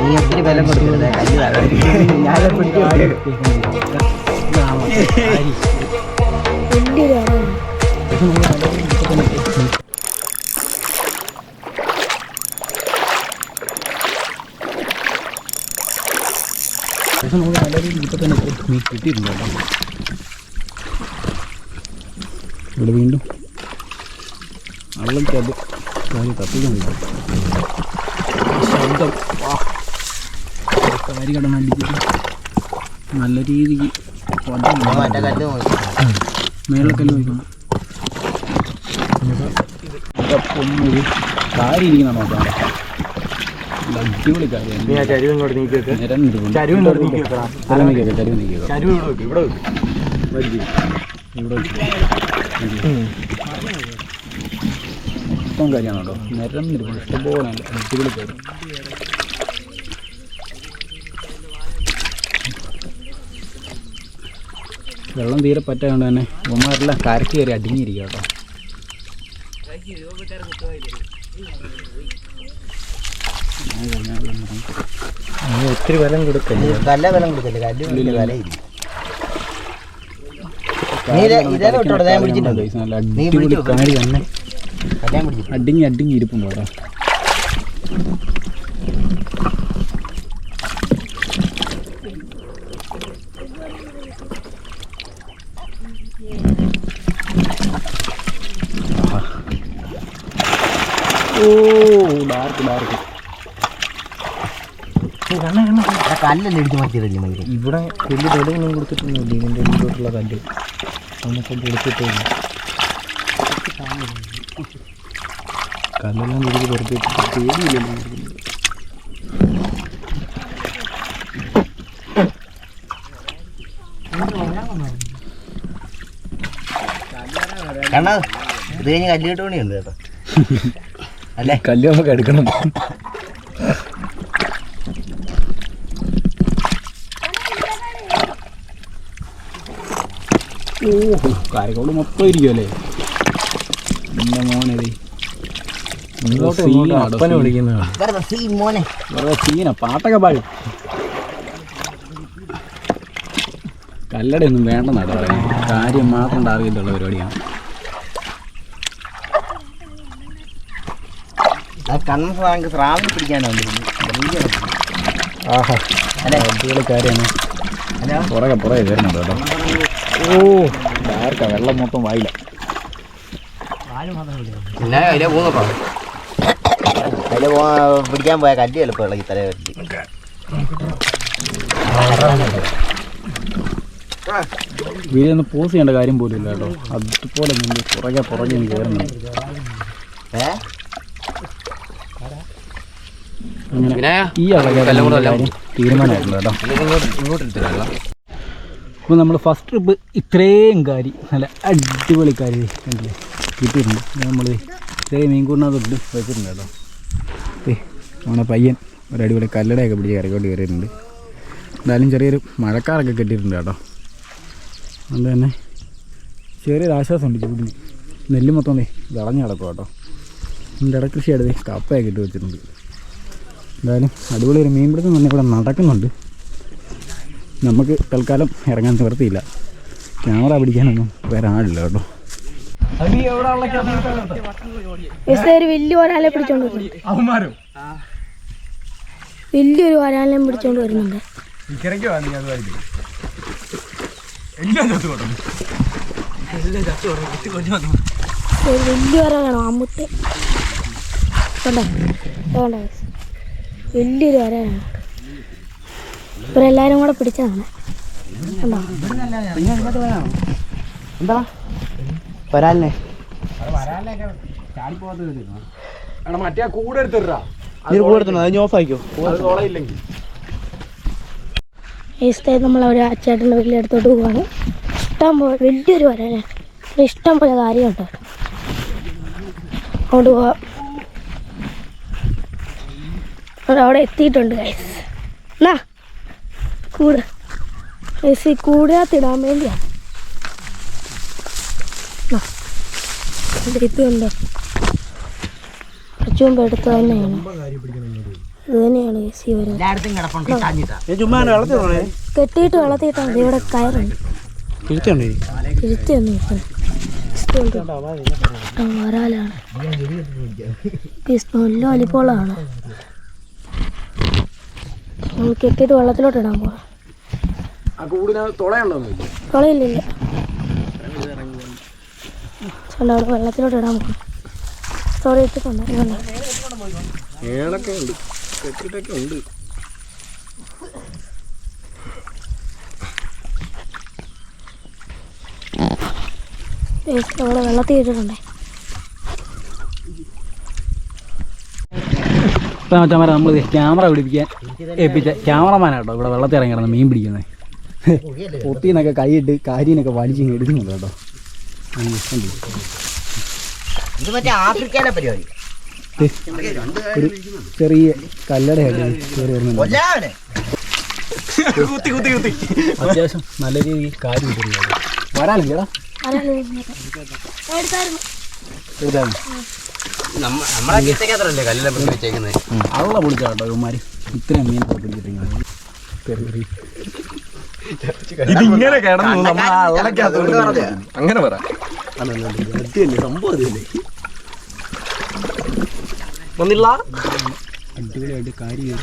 നീ ഒത്തിരി ബലം കൊടുക്കരുത് ഞാനെ ഇട്ട് പക്ഷെ നമുക്ക് നല്ല രീതിയിൽ ഇപ്പം തന്നെ മീൻ കിട്ടിയിട്ടുണ്ട് ഇവിടെ വീണ്ടും. വള്ളത്തിയത് കാര്യം തപ്പിക്കുന്നുണ്ട് ശബ്ദം. വാ. കാരി കടന്നടിച്ചിട്ട് നല്ല രീതിക്ക് മേളക്കല്ല് വയ്ക്കണം പൊന്നൊരു കാരി ഇരിക്കുന്ന നോക്കാം. അടിപൊളി കാര്യം ചരിവ് ഇങ്ങോട്ട് നീക്കി വെക്ക്. ചരിവ് ഇങ്ങോട്ട് നീക്കി വെക്കടാ. ചരിവ് നീക്കിയൊക്കെ ചരിവ് നീക്കിയൊക്കെ ചരിവ് ഇവിടെ വെക്ക് ഇവിടെ വെക്ക് വലിയ ഇവിടെ മൊത്തം കാര്യമാണ് കേട്ടോ. നിരന്നിരിക്കണം ഇഷ്ടംപോലെ അടിപൊളി കാര്യം വെള്ളം തീരെ പറ്റാണ്ട് തന്നെ ഉമ്മമാരെല്ലാം കരക്ക് കയറി അടിഞ്ഞിരിക്കുക കേട്ടോ. ഒത്തിരി വിലം കൊടുക്കല്ലേ? നല്ല വിലം കൊടുക്കല്ലേ? കല്ല് വലിയ വിലയില്ല. നല്ല അടിപൊളി കാടി തന്നെ. കല്യാൺ അടിങ്ങി ഇരിപ്പും ഇരിപ്പുണ്ട് കേട്ടോ ഓ ഡാർക്ക് ഡാർക്ക്. കല്ലല്ലേ ഇടിച്ച് മാറ്റിയതല്ലേ മയിൽ ഇവിടെ വലിയ ബലമൊന്നും കൊടുത്തിട്ടൊന്നുമില്ല ഇതിന്റെ ഉള്ളിലോട്ടുള്ള കല്ല്. നമുക്ക് കൊടുത്തിട്ടില്ല കല്ലെല്ലാം പിടിച്ച് വെറുതെ പേടിയില്ലല്ലോ കണ്ണാ ഇത് കഴിഞ്ഞ് കേട്ടോ അല്ലേ? കല്ല് നമുക്ക് എടുക്കണം. ഓഹോ കാരക്കോട് മൊത്തം ഇരിക്കുമല്ലേ എന്റെ മോനേ അപ്പനെ വിളിക്കുന്നതാണ്. പാട്ടൊക്കെ പാടും. കല്ലടയൊന്നും വേണ്ടെന്നാണ് പറയുന്നത് കാര്യം മാത്രം ടാർഗറ്റുള്ള പരിപാടിയാണ്. ആ കണ്ണൻ സ്രാങ്ക് സ്രാവിനെ പിടിക്കാനാണ് ആഹാ അടിപൊളി കാര്യമാണ്. അല്ലേ പുറകെ പുറകെ വരുന്നുണ്ട് കേട്ടോ. ഓ. ഡാർക്കാ വെള്ളം മൊത്തം വായില്ല. പിന്നെ അതിലെ പോകുന്നോ അതിലെ പോ പിടിക്കാൻ പോയ കല്ല് ചിലപ്പോൾ ഇളകി തല വീഡിയോ ഒന്ന് പോസ് ചെയ്യേണ്ട കാര്യം പോലും ഇല്ല കേട്ടോ. അതുപോലെ നിന്ന് പുറകെ പുറകെ കയറുന്നു അങ്ങനെ ഈ അളകെ കാര്യം തീരുമാനമായിട്ടുണ്ട് കേട്ടോ. അപ്പോൾ നമ്മൾ ഫസ്റ്റ് ട്രിപ്പ് ഇത്രയും കാരി നല്ല അടിപൊളി കാര്യം കണ്ടില്ലേ? കിട്ടിയിട്ടുണ്ട്. നമ്മൾ ഇത്രയും മീൻകൂടിനകത്ത് ഇട്ട് വെച്ചിട്ടുണ്ട് കേട്ടോ. നമ്മുടെ പയ്യൻ ഒരു അടിപൊളി കല്ലടയൊക്കെ പിടിച്ച് കരക്കൊണ്ട് കയറിയിട്ടുണ്ട്. എന്തായാലും ചെറിയൊരു മഴക്കാറൊക്കെ കെട്ടിയിട്ടുണ്ട് കേട്ടോ. അതുകൊണ്ട് തന്നെ ചെറിയൊരു ആശ്വാസമുണ്ട് ചൂടിന്. നെല്ല് മൊത്തം വിളഞ്ഞ് കിടക്കും കേട്ടോ. ഇടക്കൃഷിയായിട്ട് ദേ കപ്പയൊക്കെ ഇട്ട് വെച്ചിട്ടുണ്ട്. എന്തായാലും അടിപൊളി ഒരു മീൻപിടുത്തം തന്നെ ഇവിടെ നടക്കുന്നുണ്ട്. നമുക്ക് തൽക്കാലം ഇറങ്ങാൻ നിവർത്തിയില്ല ക്യാമറ പിടിക്കാനൊന്നും വേറെ കേട്ടോ. ഒരു വലിയ ഒരാളെ പിടിച്ചോണ്ട് വരുന്നുണ്ട് അവന്മാരും? വലിയൊരു ഒരാളെ പിടിച്ചോണ്ട് വരുന്നുണ്ട്. വലിയ ഒരാളാണ്? അമ്മുട്ട് കണ്ടോ കണ്ടോ വലിയൊരു ഒരാളാണ്. ഇവരെല്ലാരും കൂടെ പിടിച്ചതാണ്. കണ്ടോ എന്താ? വരാല്ലേ? എടാ മറ്റേ കൂടെ എടുത്തിട്ടാ കൂടെ എടുത്തോ അത് ഓഫ് ആയിക്കോ നമ്മൾ ഒരു ചേട്ടന്റെ വീട്ടിൽ എടുത്തോട്ട് പോവാണ്. ഇഷ്ടം പോലെ വലിയൊരു വരാനാണ് ഇഷ്ടം പോലെ കാര്യമുണ്ട്. അങ്ങോട്ട് പോവാം. അവിടെ അവിടെ എത്തിയിട്ടുണ്ട് ഗൈസ് എന്നാ കൂട്. ഗൈസ് ഈ കൂടിനകത്തിടാൻ വേണ്ടിയാണ് ഇത് എടുത്ത് തന്നെയാണ് തന്നെയാണ് വരുന്നത് ചുമ്മാ വെള്ളത്തിൽ കെട്ടിയിട്ട് വളർത്തിയിട്ടാണ് ഇവിടെ കയറുണ്ട് ഇപ്പം വരാലാണ്. കെട്ടിയിട്ട് വെള്ളത്തിലോട്ട് ഇടാൻ പോകാം ആ ചേട്ടാ അവിടെ വെള്ളത്തിലോട്ട് ഇടാൻ പോകും സോറി ഇട്ടിട്ടുണ്ട്. ഏളൊക്കെ ഉണ്ട്. കെട്ടിട്ടൊക്കെ ഉണ്ട്. അവിടെ വെള്ളത്തിൽ ഇട്ടിട്ടുണ്ടേ. ഇപ്പം മച്ചാമാരെ നമ്മൾ ക്യാമറ പിടിപ്പിക്കാൻ ഏൽപ്പിച്ച ക്യാമറമാനാട്ടോ ഇവിടെ വെള്ളത്തിൽ ഇറങ്ങി കിടന്ന് മീൻ പിടിക്കുന്നത്. പൊട്ടീന്നൊക്കെ കൈയിട്ട് കാര്യനൊക്കെ വലിച്ചു എടുക്കുന്നുണ്ട് കേട്ടോ? ഇത് മറ്റേ ആഫ്രിക്കയിലെ പരിപാടി. ഒരു ചെറിയ കല്ലട കുത്തി കുത്തി കുത്തി. അത്യാവശ്യം നല്ല രീതിയിൽ കാര്യം വരാനില്ലേടാ നമ്മളെ കല്ലെല്ലാം വെച്ചേക്കുന്നത് അള്ള പൊളിച്ചാട്ടോ ഇവന്മാര്. ഇത്രയും മീൻ പിടിച്ചിട്ടിങ്ങനെ ഇതിങ്ങനെ കിടന്നു നമ്മൾ അങ്ങനെ പറ. സംഭവം അതല്ലേ ഒന്നില്ല അടിപൊളിയായിട്ട് കാര്യം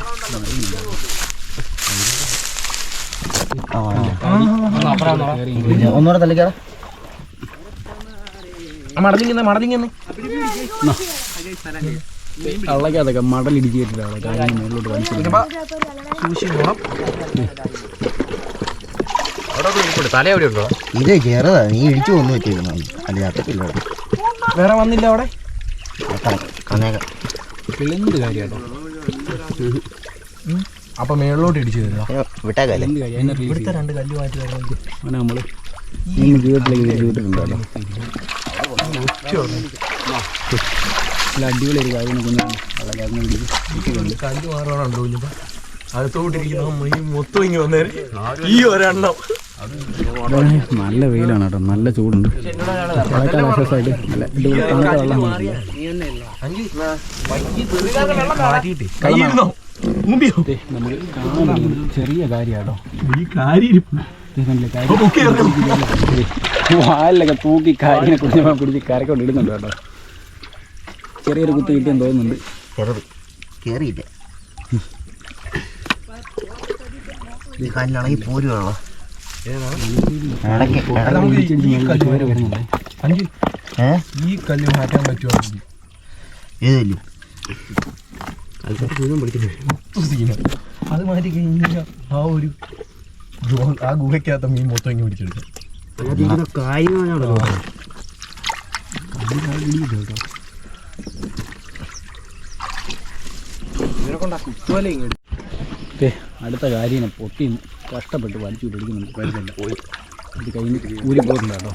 ഒന്നുകൂടെ തള്ളിക്കാടാ മടലിങ്ങനെ മടലിങ്ങനെ അള്ളക്കകത്തൊക്കെ മടലിടിച്ച് കയറ്റിട്ടാണ് കാര്യം വലിച്ചിട്ട് സൂക്ഷിക്കണം തല എവിടെ ഉണ്ടോ ഇത് ചെറുതാ നീ ഇടിച്ചു അല്ല വേറെ വന്നില്ല അവിടെ? എന്ത് അപ്പൊ മേളിലോട്ട് ഇടിച്ചു ഇവിടുത്തെ രണ്ട് കല്ല് മാറ്റി നമ്മൾ അടിപൊളി ഒരു കാര്യം കല്ല് മാറാനുണ്ടോ അടുത്തോട്ടിരിക്കുന്ന മൊത്തം ഇങ്ങനെ വന്നേര്. ഈ ഒരെണ്ണം. നല്ല വെയിലാണ് കേട്ടോ. നല്ല ചൂടുണ്ട്. നല്ല തണുത്ത വെള്ളം ചെറിയ കാര്യാട്ടോ. ഈ കാര്യം വാലിലൊക്കെ തൂക്കി കാരിനെ കുഞ്ഞമ്മ പിടിച്ച് കരക്കൊണ്ട് ഇടുന്നുണ്ട് കേട്ടോ. ചെറിയൊരു കുത്ത് കിട്ടിയെന്ന് തോന്നുന്നുണ്ട്. ഈ കല്ലാണെങ്കിൽ പോരുവാണോ ഈ കല്ല് മാറ്റാൻ പറ്റുമോ ഏതല്ലോ അത് മാറ്റി കഴിഞ്ഞാൽ ആ ഒരു ആ ഗുഹയ്ക്കകത്ത മീൻ മൊത്തം ഇങ്ങനെ പിടിച്ചെടുക്കും. അടുത്ത കാര്യം പൊട്ടി കഷ്ടപ്പെട്ട് വലിച്ചു പിടിക്കുന്നുണ്ട്. വരുന്നില്ല പോയി. ഇത് കഴിഞ്ഞ് പോയിട്ടുണ്ട് കേട്ടോ.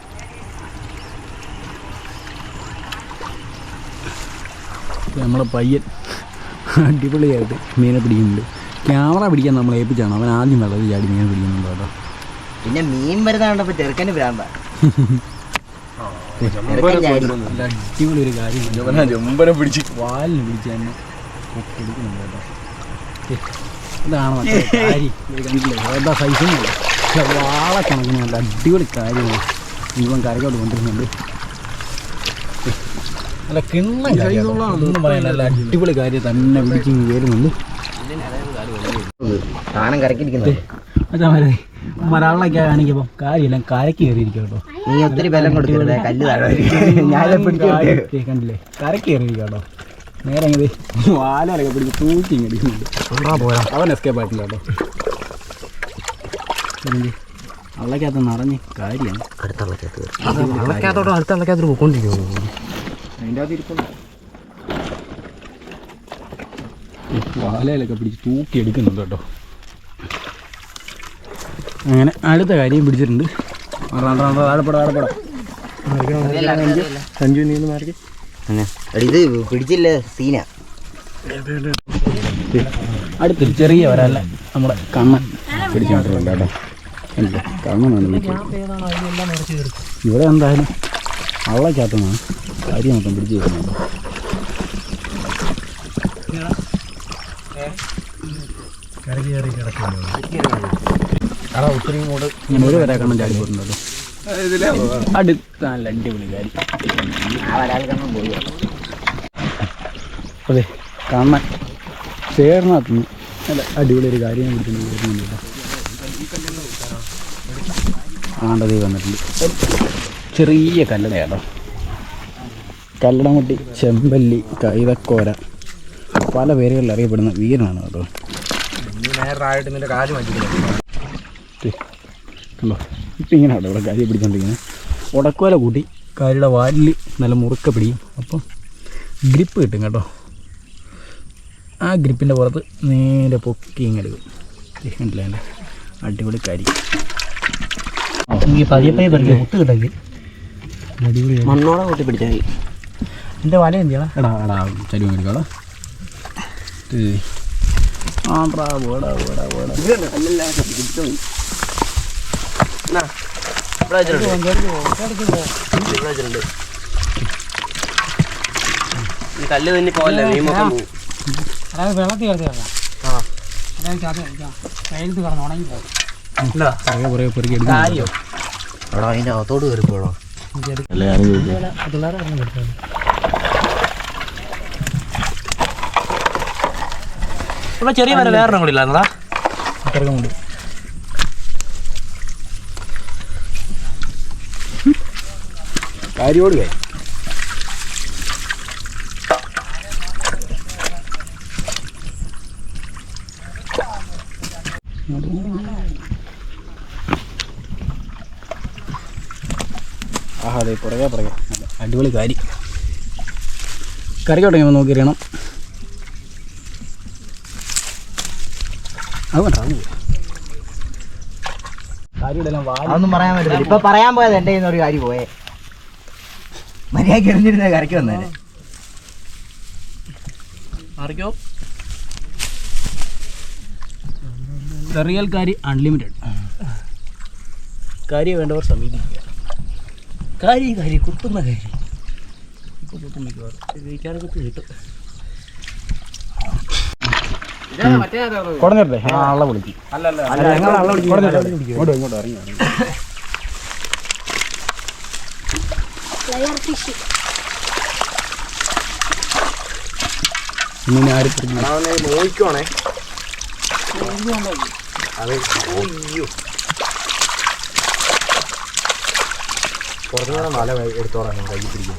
നമ്മളെ പയ്യൻ. അടിപൊളിയായിട്ട് മീനെ പിടിക്കുന്നുണ്ട്. ക്യാമറ പിടിക്കാൻ നമ്മൾ ഏൽപ്പിച്ചാണ്. അവൻ ആദ്യം വെള്ളത്തിൽ ചാടി മീൻ പിടിക്കുന്നുണ്ട് കേട്ടോ. പിന്നെ മീൻ വരുന്ന കണ്ടപ്പോ ചെറുക്കന് ഭ്രാന്ത. ചെറുക്കൻ അടിപൊളി ഒരു കാര്യം. വാലിന് പിടിച്ച് തന്നെ പിടിക്കുന്നുണ്ട് കേട്ടോ. ഇതാണ് കണ്ടില്ലേ? സൈസും വാള കണക്കിന് നല്ല അടിപൊളി കാര്യമാണ്. ഇവൻ കരകോട്ട് കൊണ്ടിരുന്നുണ്ട് നല്ല കിണ്ണം കാര്യം ഒന്നും പറയാൻ നല്ല അടിപൊളി കാര്യം തന്നെ പിടിച്ച് വരുന്നുണ്ട് സാധനം കരക്കിരിക്കുന്നത് അച്ഛാമാരെ മലയാളമൊക്കെ കാണിക്കുമ്പോൾ കാര്യമെല്ലാം കരക്ക് കയറിയിരിക്കും കേട്ടോ. നീ ഒത്തിരി ബലം കൊടുത്തില്ലേ കല്ല് താഴെ കണ്ടില്ലേ? കരക്ക് കയറിയിരിക്കും കേട്ടോ. നേരെ വാലൊക്കെ പിടിച്ച് തൂക്കി ഇങ്ങടിക്കുന്നുണ്ട് അവൻ എസ്കേപ്പ് ആയിട്ടില്ല കേട്ടോ. അള്ളക്കകത്ത് നിറഞ്ഞ് കാര്യമാണ്. അടുത്ത പറ്റത്ത് വെള്ളക്കകത്തോട്ട് അടുത്ത വെള്ളക്കകത്തോട്ട് പോയിക്കൊണ്ടിരിക്കുന്നു അതിന്റെ അകത്ത് ഇരിപ്പുണ്ട് വാലയിലൊക്കെ പിടിച്ച് തൂക്കി എടുക്കുന്നുണ്ട് കേട്ടോ. അങ്ങനെ അടുത്ത കാര്യം പിടിച്ചിട്ടുണ്ട്. ആഴപ്പെടാം ആഴപ്പെടാം സഞ്ജു നീന്ന് മാറി ഇത് പിടിച്ചില്ല സീന. അടുത്തൊരു ചെറിയ വരല്ല നമ്മുടെ കണ്ണൻ. പിടിച്ചോണ്ടിട്ടുണ്ട് കണ്ണനാണ് ഇവിടെ എന്തായാലും അവളക്കകത്തുനിന്നാണ് കാര്യം മൊത്തം പിടിച്ച് വരുന്നത് കരക്ക് കയറി കിടക്കുന്നു ഒത്തിരി ഇങ്ങോട്ട് ഇങ്ങനെ ഒരു വരെ കണ്ണം ചാടി പോയിട്ടുണ്ടല്ലോ. അടുത്ത നല്ല അടിപൊളി കാര്യം. അതെ കാണാൻ ചേർന്നാത്തുന്നു നല്ല അടിപൊളി ഒരു കാര്യം കിട്ടുന്നുണ്ട് ആണ്ടതേ വന്നിട്ടുണ്ട്. ചെറിയ കല്ലടയാട്ടോ. കല്ലടമുട്ടി ചെമ്പല്ലി കൈതക്കോര പല പേരുകളിൽ അറിയപ്പെടുന്ന വീരനാണ് കേട്ടോ കണ്ടോ? ഇപ്പം ഇങ്ങനെയാണ് ഇവിടെ കാര്യം പിടിച്ചോണ്ടിരിക്കുന്നത് ഉടക്കോല കൂട്ടി കാരിയുടെ വാലിൽ നല്ല മുറുക്ക പിടിയും അപ്പം ഗ്രിപ്പ് കിട്ടും കേട്ടോ. ആ ഗ്രിപ്പിന്റെ പുറത്ത് നേരെ പൊക്കി ഇങ്ങനെ എടുക്കും. ദേ, കണ്ടില്ലേ എന്റെ അടിപൊളി കാരി പതിയെ പതിയെ പറിക്കും മുട്ട് കിട്ടെങ്കിൽ അടിപൊളി മണ്ണോടെ കൂട്ടി പിടിച്ചാൽ മതി. എന്റെ വല എന്തിയാടാ? എടാ എടാ ചരി മേടിക്കാടാ ആടാ ഓടാ ഓടാ ഓടാ കല്ല് തന്നെ പോവല്ലേ നീ മൊത്തം പോവും. അതായത് വെള്ളത്തിൽ അതായത് വെയിലത്ത് കിടന്ന് ഉണങ്ങി പോകും പുറകെ പുറകെ പെറുക്കി എടുക്കും എടാ അതിന്റെ അകത്തോട് കയറിപ്പോഴോ ഇവിടെ ചെറിയ വരെ വേറെ കൂടി കിടക്കുന്നുണ്ട് കാര്യോട് കാര്യം ആഹാ അതെ പുറകെ പുറകെ. അടിപൊളി കാരി. കറിക്ക് തുടങ്ങിയപ്പോൾ നോക്കിയിരിക്കണം അത് വേണ്ട അത് മതി. കാരിയുടെ എല്ലാം വാൽ അതൊന്നും പറയാൻ പറ്റില്ല ഇപ്പൊ പറയാൻ പോയത് എന്റെ കയ്യിൽ നിന്ന് ഒരു കാര്യം പോയേ. മര്യാദയ്ക്ക് എറിഞ്ഞിരുന്ന കരയ്ക്ക് വന്നേനെ. അറിയോ റിയൽ കാരി അൺലിമിറ്റഡ്. കാര്യം വേണ്ടവർ സമീപിക്കുക. കാരി കാരി കുത്തുന്ന കാരി. ഇപ്പോൾ കുത്തും മിക്കവാറും. കുത്തി കിട്ടും. കുടഞ്ഞിട്ടെ ആ അള്ള വിളിക്കും. ഇങ്ങോട്ട് ഇങ്ങോട്ട് ഇറങ്ങി. ഫ്ലയർ ഫിഷ് ആരും പിടിക്കില്ല. നോക്കിക്കോണേ. കുറച്ചുകൂടെ മല എടുത്തോളാം കൈ പിടിക്കും.